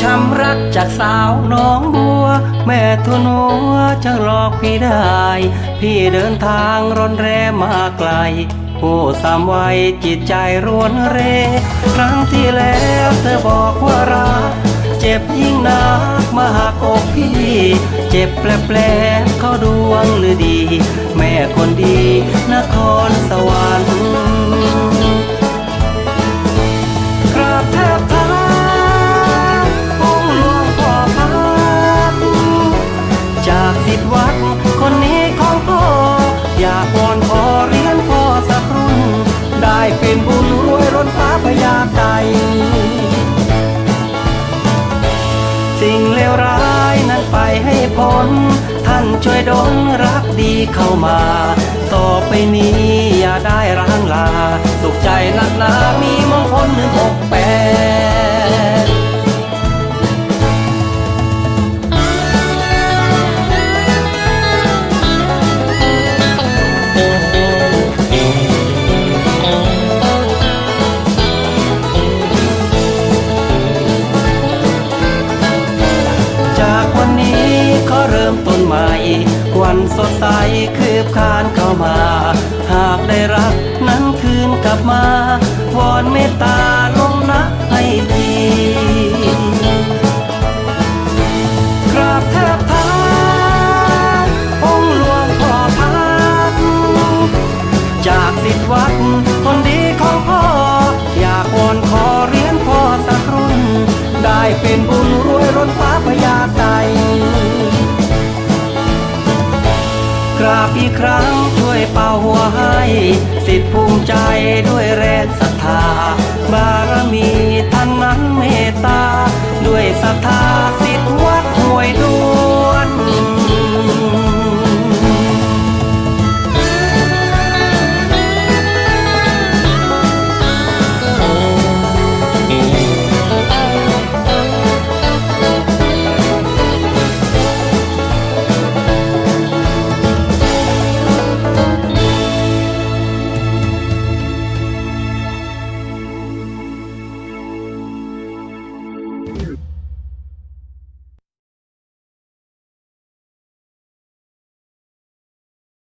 ความรักจากสาวน้องบัว แม่ทุนหัวจะหลอกพี่ได้ พี่เดินทางร่อนแรมาไกล ผู้สามวัยจิตใจรวนเร ครั้งที่แล้วเธอบอกว่ารัก เจ็บยิ่งนักมาหักอกพี่ เจ็บแปลกๆเขาดวงหรือดี แม่ เป็นบุญรวยร้นฟ้าพยาใจสิ่งเลวร้ายนั้นไปให้พ้น ท่านช่วยดลรักดีเข้ามา ต่อไปนี้อย่าได้ร้างลา สุขใจนักหนามี ใหม่ วันสดใสคืบคานเข้ามา หากได้รักนั้นคืนกลับมาวอนเมตตา กราบอีกครั้งช่วยเป่าหัวให้สิทธิภูมิใจด้วยแรงศรัทธา บารมีท่านนั้นเมตตา ด้วยศรัทธาสิทธิวัดห่วยดู